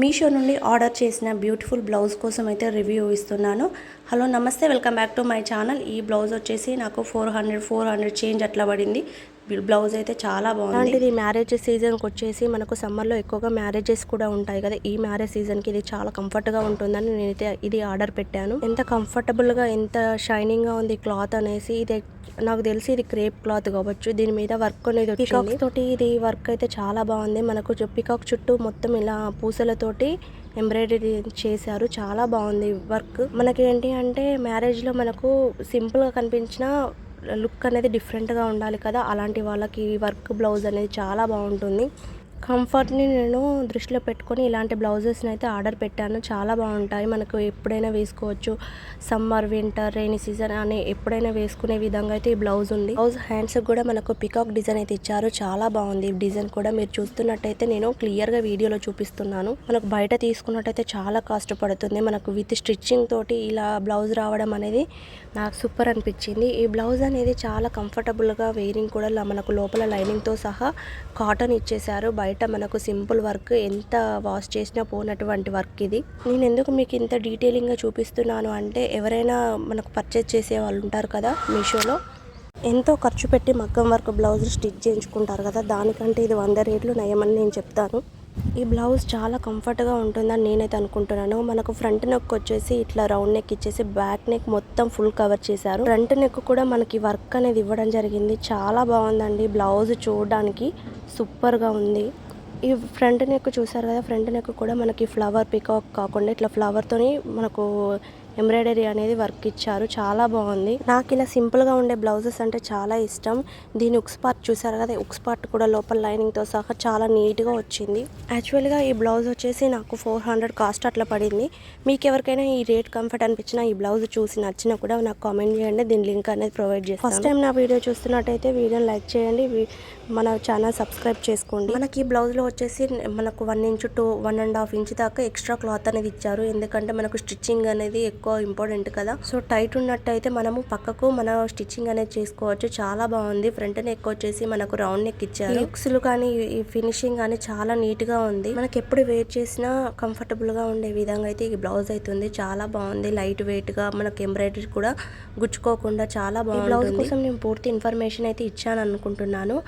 మీషో నుండి ఆర్డర్ చేసిన beautiful blouse కోసం అయితే రివ్యూ ఇస్తున్నాను. హలో నమస్తే welcome back to my channel. ఈ బ్లౌజ్ వచ్చేసి నాకు four hundred four hundred change అట్లా పడింది. బ్లౌజ్ అయితే చాలా బాగుంది. ఇది మ్యారేజ్ సీజన్కి వచ్చేసి మనకు సమ్మర్లో ఎక్కువగా మ్యారేజెస్ కూడా ఉంటాయి కదా. ఈ మ్యారేజ్ సీజన్కి ఇది చాలా కంఫర్ట్గా ఉంటుందని నేనైతే ఇది ఆర్డర్ పెట్టాను. ఎంత కంఫర్టబుల్గా ఎంత షైనింగ్గా ఉంది క్లాత్ అనేసి ఇది నాకు తెలిసి ఇది క్రేప్ క్లాత్ కావచ్చు. దీని మీద వర్క్ అనేది పికాక్స్ తోటి ఇది వర్క్ అయితే చాలా బాగుంది. మనకు పికాక్ చుట్టూ మొత్తం ఇలా పూసలతోటి ఎంబ్రాయిడరీ చేశారు. చాలా బాగుంది వర్క్ మనకి ఏంటి అంటే మ్యారేజ్లో మనకు సింపుల్గా కనిపించిన లుక్ అనేది డిఫరెంట్గా ఉండాలి కదా. అలాంటి వాళ్ళకి వర్క్ బ్లౌజ్ అనేది చాలా బాగుంటుంది. కంఫర్ట్ని నేను దృష్టిలో పెట్టుకొని ఇలాంటి బ్లౌజెస్ని అయితే ఆర్డర్ పెట్టాను. చాలా బాగుంటాయి. మనకు ఎప్పుడైనా వేసుకోవచ్చు. సమ్మర్ వింటర్ రెయిని సీజన్ అని ఎప్పుడైనా వేసుకునే విధంగా అయితే ఈ బ్లౌజ్ ఉంది. బ్లౌజ్ హ్యాండ్స్ కూడా మనకు పికాక్ డిజైన్ అయితే ఇచ్చారు. చాలా బాగుంది డిజైన్ కూడా. మీరు చూస్తున్నట్టయితే నేను క్లియర్గా వీడియోలో చూపిస్తున్నాను. మనకు బయట తీసుకున్నట్టయితే చాలా కాస్ట్ పడుతుంది. మనకు విత్ స్టిచ్చింగ్ తోటి ఇలా బ్లౌజ్ రావడం అనేది నాకు సూపర్ అనిపించింది. ఈ బ్లౌజ్ అనేది చాలా కంఫర్టబుల్గా వేరింగ్ కూడా మనకు లోపల లైనింగ్తో సహా కాటన్ ఇచ్చేసారు బయట మనకు సింపుల్ వర్క్ ఎంత వాష్ చేసినా పోనటువంటి వర్క్ ఇది. నేను ఎందుకు మీకు ఇంత డీటెయిలింగ్గా చూపిస్తున్నాను అంటే ఎవరైనా మనకు పర్చేజ్ చేసే వాళ్ళు ఉంటారు కదా మీషోలో ఎంతో ఖర్చు పెట్టి మగ్గం వర్క్ బ్లౌజ్ స్టిచ్ చేయించుకుంటారు కదా. దానికంటే ఇది వంద రేట్లు నయమని నేను చెప్తాను. ఈ బ్లౌజ్ చాలా కంఫర్ట్గా ఉంటుందని నేనైతే అనుకుంటున్నాను. మనకు ఫ్రంట్ నెక్ వచ్చేసి ఇట్లా రౌండ్ నెక్ ఇచ్చేసి బ్యాక్ నెక్ మొత్తం ఫుల్ కవర్ చేశారు. ఫ్రంట్ నెక్ కూడా మనకి వర్క్ అనేది ఇవ్వడం జరిగింది. చాలా బాగుందండి బ్లౌజ్ చూడడానికి. సూపర్గా ఉంది. ఈ ఫ్రంట్ నెక్ చూసారు కదా ఫ్రంట్ నెక్ కూడా మనకి ఫ్లవర్ పికాక్ కాకుండా ఇట్లా ఫ్లవర్తోని మనకు ఎంబ్రాయిడరీ అనేది వర్క్ ఇచ్చారు. చాలా బాగుంది. నాకు ఇలా సింపుల్గా ఉండే బ్లౌజెస్ అంటే చాలా ఇష్టం. దీని ఉక్స్ పార్ట్ చూసారు కదా ఉక్స్ పార్ట్ కూడా లోపల లైనింగ్తో సహా చాలా నీట్గా వచ్చింది. యాక్చువల్గా ఈ బ్లౌజ్ వచ్చేసి నాకు ఫోర్ హండ్రెడ్ కాస్ట్ అట్లా పడింది. మీకు ఎవరికైనా ఈ రేట్ కంఫర్ట్ అనిపించినా ఈ బ్లౌజ్ చూసి నచ్చినా కూడా నాకు కామెంట్ చేయండి. దీని లింక్ అనేది ప్రొవైడ్ చేస్తాను. ఫస్ట్ టైం నా వీడియో చూస్తున్నట్టయితే వీడియోని లైక్ చేయండి. మన ఛానల్ సబ్స్క్రైబ్ చేసుకోండి. మనకి ఈ బ్లౌజ్లో వచ్చేసి మనకు one inch to one and half inch దాకా ఎక్స్ట్రా క్లాత్ అనేది ఇచ్చారు. ఎందుకంటే మనకు స్టిచ్చింగ్ అనేది ఎక్కువ ఇంపార్టెంట్ కదా. సో టైట్ ఉన్నట్టయితే మనము పక్కకు మన స్టిచ్చింగ్ అనేది చేసుకోవచ్చు. చాలా బాగుంది. ఫ్రంట్ నెక్ వచ్చేసి మనకు రౌండ్ నెక్ ఇచ్చారు. హుక్స్లు కానీ ఈ ఫినిషింగ్ కానీ చాలా నీట్గా ఉంది. మనకి ఎప్పుడు వేర్ చేసినా కంఫర్టబుల్గా ఉండే విధంగా అయితే ఈ బ్లౌజ్ అవుతుంది చాలా బాగుంది. లైట్ వెయిట్గా మనకి ఎంబ్రాయిడరీ కూడా గుచ్చుకోకుండా చాలా బాగుంది బ్లౌజ్ కోసం నేను పూర్తి ఇన్ఫర్మేషన్ అయితే ఇచ్చాను అనుకుంటున్నాను.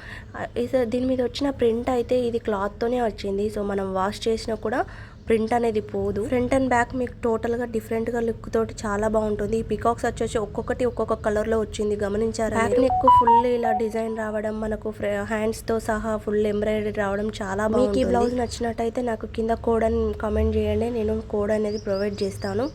దీని మీద వచ్చిన ప్రింట్ అయితే ఇది క్లాత్ తోనే వచ్చింది. సో మనం వాష్ చేసినా కూడా ప్రింట్ అనేది పోదు. ఫ్రంట్ అండ్ బ్యాక్ మీకు టోటల్గా డిఫరెంట్గా లుక్ తోటి చాలా బాగుంటుంది. ఈ పికాక్స్ వచ్చేసి ఒక్కొక్కటి ఒక్కొక్క కలర్లో వచ్చింది. గమనించారు బ్యాక్ నెక్ ఫుల్ ఇలా డిజైన్ రావడం మనకు హ్యాండ్స్తో సహా ఫుల్ ఎంబ్రాయిడరీ రావడం చాలా బాగుంది మీకు ఈ బ్లౌజ్ నచ్చినట్టయితే నాకు కింద కోడ్ అని కామెంట్ చేయండి. నేను కోడ్ అనేది ప్రొవైడ్ చేస్తాను.